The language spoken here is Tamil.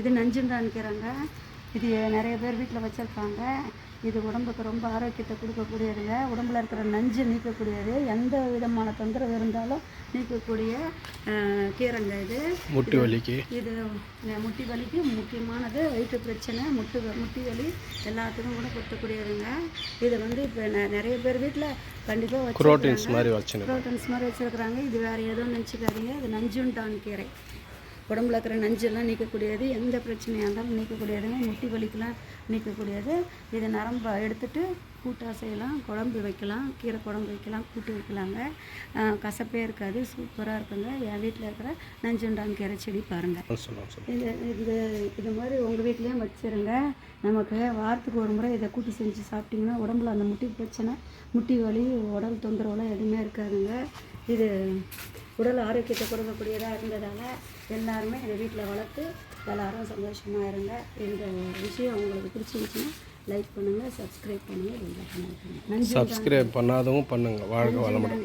இது நஞ்சுண்டான்னுக்கிறாங்க இது நிறைய பேர் வீட்டில் வச்சுருப்பாங்க இது உடம்புக்கு ரொம்ப ஆரோக்கியத்தை கொடுக்கக்கூடியதுங்க. உடம்புல இருக்கிற நஞ்சு நீக்கக்கூடியது. எந்த விதமான தொந்தரவு இருந்தாலும் நீக்கக்கூடிய கீரைங்க இது. முட்டி வலிக்கு. இது முட்டி வலிக்கு முக்கியமானது வயிற்று பிரச்சனை முட்டு முட்டி வலி எல்லாத்துக்கும் கூட கொடுக்கக்கூடியதுங்க இது வந்து இப்போ நிறைய பேர் வீட்டில் கண்டிப்பாக ப்ரோட்டீன்ஸ் மாதிரி வச்சுன்னு ப்ரோட்டன்ஸ் மாதிரி வச்சுருக்குறாங்க. இது வேறு எதுவும் நினச்சிக்காதீங்க. இது நஞ்சுண்டான் கீரை. உடம்புல இருக்கிற நஞ்செல்லாம் நீக்கக்கூடியது எந்த பிரச்சனையாக இருந்தாலும் நீக்கக்கூடியதுங்க. முட்டி வலிக்கெல்லாம் நீக்கக்கூடியது. இது நரம்பை எடுத்துட்டு கூட்டாக செய்யலாம் குழம்பு வைக்கலாம் கீரை குழம்பு வைக்கலாம் கூட்டு வைக்கலாங்க. கசப்பே இருக்காது சூப்பராக இருக்குங்க. என் வீட்டில் இருக்கிற நஞ்சுண்டான் கீரை செடி பாருங்கள் இது இது இது மாதிரி உங்கள் வீட்லேயும் வச்சுருங்க. நமக்கு வாரத்துக்கு ஒரு முறை இதை கூட்டி செஞ்சு சாப்பிட்டிங்கன்னா உடம்புல அந்த முட்டி பிரச்சனை முட்டி வலி உடல் தொந்தரவுலாம் எதுவுமே இருக்காதுங்க. இது உடல் ஆரோக்கியத்தை கொடுக்கக்கூடியதாக இருந்ததால் எல்லாருமே இதை வீட்டில் வளர்த்து எல்லாரும் சந்தோஷமாக இருங்க. இந்த விஷயம் உங்களுக்கு பிடிச்சிருந்துச்சுன்னா லைக் பண்ணுங்கள் சப்ஸ்கிரைப் பண்ணுங்கள் சப்ஸ்கிரைப் பண்ணாதவங்க பண்ணுங்க. வாழ்க வளமுடன்.